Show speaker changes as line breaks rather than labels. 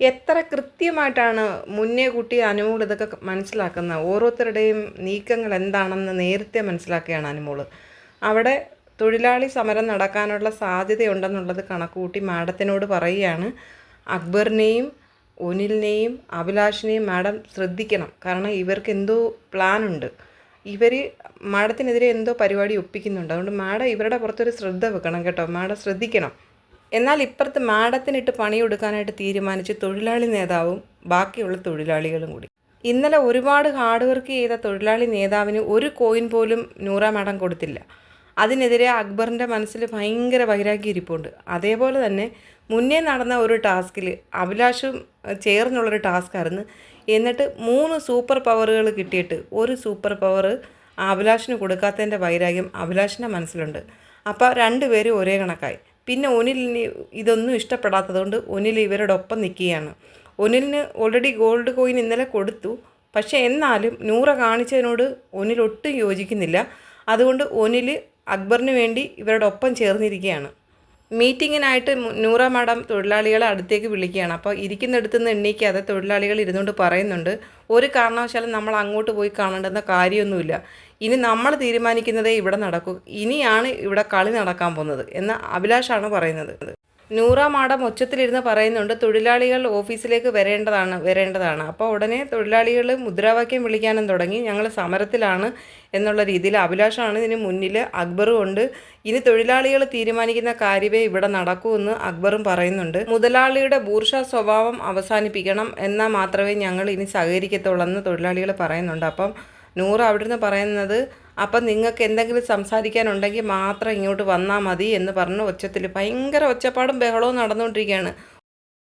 എത്ര കൃത്യമായിട്ടാണ് മുന്നേ കുട്ടി അനുമോൾ ഇതൊക്കെ മനസ്സിലാക്കുന്നത് ഓരോരുത്തരുടെയും നീക്കങ്ങൾ എന്താണെന്ന് നേരത്തെ മനസ്സിലാക്കുകയാണ് അനുമോൾ അവിടെ തൊഴിലാളി സമരം നടക്കാനുള്ള സാധ്യതയുണ്ടെന്നുള്ളത് കണക്കുകൂട്ടി മാഡത്തിനോട് പറയുകയാണ്. അക്ബറിനെയും ഒനിലിനെയും അഭിലാഷിനെയും മാഡം ശ്രദ്ധിക്കണം. കാരണം ഇവർക്ക് എന്തോ പ്ലാനുണ്ട്. ഇവർ മാഡത്തിനെതിരെ എന്തോ പരിപാടി ഒപ്പിക്കുന്നുണ്ട്. അതുകൊണ്ട് മാഡം ഇവരുടെ പുറത്തൊരു ശ്രദ്ധ വെക്കണം കേട്ടോ. മാഡം ശ്രദ്ധിക്കണം. എന്നാൽ ഇപ്പുറത്ത് മാഡത്തിനിട്ട് പണിയെടുക്കാനായിട്ട് തീരുമാനിച്ച് തൊഴിലാളി നേതാവും ബാക്കിയുള്ള തൊഴിലാളികളും കൂടി. ഇന്നലെ ഒരുപാട് ഹാർഡ് വർക്ക് ചെയ്ത തൊഴിലാളി നേതാവിന് ഒരു കോയിൻ പോലും നൂറ മാഡം കൊടുത്തില്ല. അതിനെതിരെ അക്ബറിന്റെ മനസ്സിൽ ഭയങ്കര വൈരാഗ്യം ഇരിപ്പുണ്ട് അതേപോലെ തന്നെ മുന്നേ നടന്ന ഒരു ടാസ്കിൽ അഭിലാഷും ചേർന്നുള്ളൊരു ടാസ്ക്കായിരുന്നു. എന്നിട്ട് മൂന്ന് സൂപ്പർ പവറുകൾ കിട്ടിയിട്ട് ഒരു സൂപ്പർ പവർ അഭിലാഷിന് കൊടുക്കാത്തതിന്റെ വൈരാഗ്യം അഭിലാഷിന്റെ മനസ്സിലുണ്ട്. അപ്പോൾ രണ്ടുപേരും ഒരേ കണക്കായി. പിന്നെ ഒനിലിന് ഇതൊന്നും ഇഷ്ടപ്പെടാത്തതുകൊണ്ട് ഒനിൽ ഇവരുടെ ഒപ്പം നിൽക്കുകയാണ്. ഒനിലിന് ഓൾറെഡി ഗോൾഡ് കോയിൻ ഇന്നലെ കൊടുത്തു. പക്ഷേ എന്നാലും നൂറ കാണിച്ചതിനോട് ഒനിൽ ഒട്ടും യോജിക്കുന്നില്ല. അതുകൊണ്ട് ഒനിൽ അക്ബറിന് വേണ്ടി ഇവരുടെ ഒപ്പം ചേർന്നിരിക്കുകയാണ്. മീറ്റിങ്ങിനായിട്ട് നൂറ മാഡം തൊഴിലാളികളെ അടുത്തേക്ക് വിളിക്കുകയാണ്. അപ്പോൾ ഇരിക്കുന്നിടത്ത് നിന്ന് എണ്ണീക്കാതെ തൊഴിലാളികൾ ഇരുന്നുകൊണ്ട് പറയുന്നുണ്ട്. ഒരു കാരണവശാലും നമ്മൾ അങ്ങോട്ട് പോയി കാണേണ്ടുന്ന കാര്യമൊന്നുമില്ല. ഇനി നമ്മൾ തീരുമാനിക്കുന്നതേ ഇവിടെ നടക്കൂ. ഇനിയാണ് ഇവിടെ കളി നടക്കാൻ പോകുന്നത് എന്ന് അഭിലാഷാണ് പറയുന്നത്. നൂറ മാഡം ഒച്ചത്തിലിരുന്ന് പറയുന്നുണ്ട് തൊഴിലാളികൾ ഓഫീസിലേക്ക് വരേണ്ടതാണ് വരേണ്ടതാണ്. അപ്പോൾ ഉടനെ തൊഴിലാളികൾ മുദ്രാവാക്യം വിളിക്കാനും തുടങ്ങി. ഞങ്ങൾ സമരത്തിലാണ് എന്നുള്ള രീതിയിൽ അഭിലാഷാണ് ഇതിന് മുന്നിൽ അക്ബറും ഉണ്ട്. ഇനി തൊഴിലാളികൾ തീരുമാനിക്കുന്ന കാര്യമേ ഇവിടെ നടക്കൂ എന്ന് അക്ബറും പറയുന്നുണ്ട്. മുതലാളിയുടെ ബൂർഷ സ്വഭാവം അവസാനിപ്പിക്കണം എന്നാൽ മാത്രമേ ഞങ്ങൾ ഇനി സഹകരിക്കത്തുള്ളൂ എന്ന് തൊഴിലാളികൾ പറയുന്നുണ്ട്. അപ്പം നൂറ് അവിടുന്ന് പറയുന്നത് അപ്പം നിങ്ങൾക്ക് എന്തെങ്കിലും സംസാരിക്കാനുണ്ടെങ്കിൽ മാത്രം ഇങ്ങോട്ട് വന്നാൽ മതി എന്ന് പറഞ്ഞ് ഒച്ചത്തിൽ. ഭയങ്കര ഒച്ചപ്പാടും ബഹളവും നടന്നുകൊണ്ടിരിക്കുകയാണ്.